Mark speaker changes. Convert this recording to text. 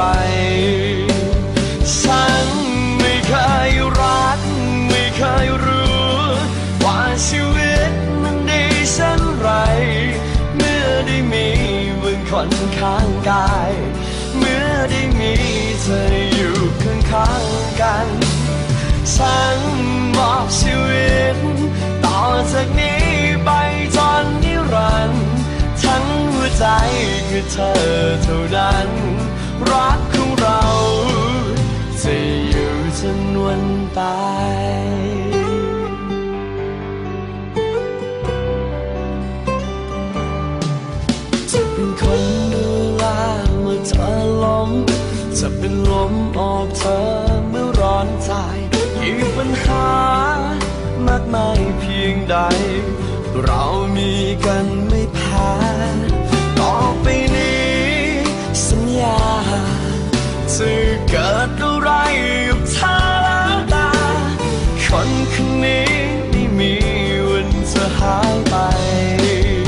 Speaker 1: ไรฉันไม่เคยรัก ไม่เคยรู้ ว่าชีวิตมันดีเช่นไร เมื่อได้มีมึงคนข้างกาย เมื่อได้มีเธออยู่ข้างข้างกันฉันมอบชีวิต ต่อจากนี้ไปจนนิรันดร์ทั้งหัวใจคือเธอเท่านั้น รักของเรา จะอยู่จนวันตายจะเป็นคนดูแลเมื่อเธอล้มจะเป็นลมออกเธอเมื่อร้อนใจยิ่งปัญหามากมายเพียงใด เรามีกันไม่แพ้ เกิดอะไรกับเธอแล้วตาคนคนนี้ไม่มีวันจะหายไป